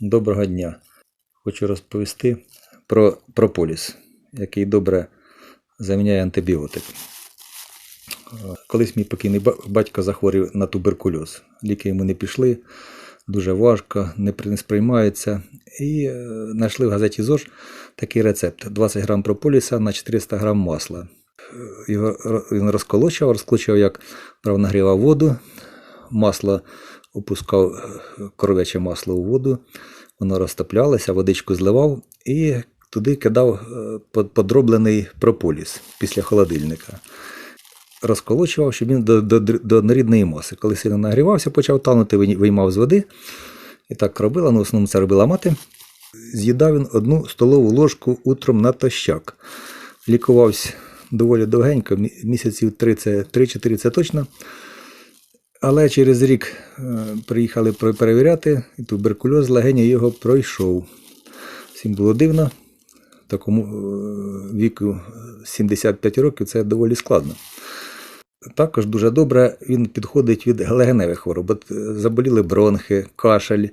Доброго дня. Хочу розповісти про прополіс, який добре заміняє антибіотик. Колись мій покійний батько захворів на туберкульоз. Ліки йому не пішли, дуже важко, не при- сприймаються. І е, знайшли в газеті ЗОЖ такий рецепт: 20 грам прополіса на 400 грам масла. Його він розколочував, розколочував, як правильно нагрівав воду, масло опускав е, коров'яче масло у воду, воно розтоплялося, водичку зливав і туди кидав е, подроблений прополіс після холодильника. Розколочував, щоб він до, до, до однорідної маси. Коли сильно нагрівався, почав танути, виймав з води. І так робила, ну в основному це робила мати. З'їдав він одну столову ложку утром натощак. Лікувався доволі довгенько, місяців 3-4 це точно. Але через рік е, приїхали перевіряти, і туберкульоз легені його пройшов. Всім було дивно. Такому е, віку е, 75 років це доволі складно. Також дуже добре він підходить від легеневих хвороб. Е, заболіли бронхи, кашель,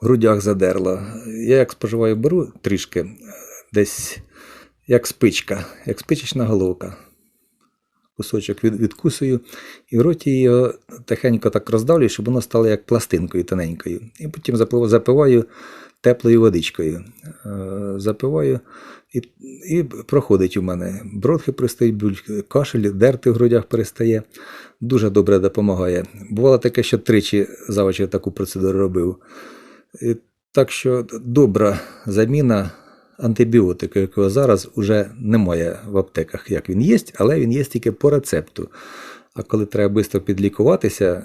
в грудях задерло. Я як споживаю, беру трішки, е, десь як спичка, як спичечна головка кусочок від, відкусую, і в роті його тихенько так роздавлюю, щоб воно стало як пластинкою тоненькою. І потім запив- запиваю теплою водичкою. Е, Запиваю і, і проходить у мене. Бронхи перестають, бути, кашель, дерти в грудях перестає. Дуже добре допомагає. Бувало таке, що тричі за вечір таку процедуру робив. І Так що добра заміна антибіотика, якого зараз вже немає в аптеках, як він є, але він є тільки по рецепту. А коли треба швидко підлікуватися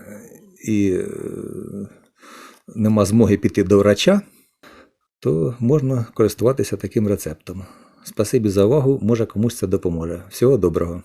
і е, нема змоги піти до врача, то можна користуватися таким рецептом. Спасибі за увагу, може комусь це допоможе. Всього доброго.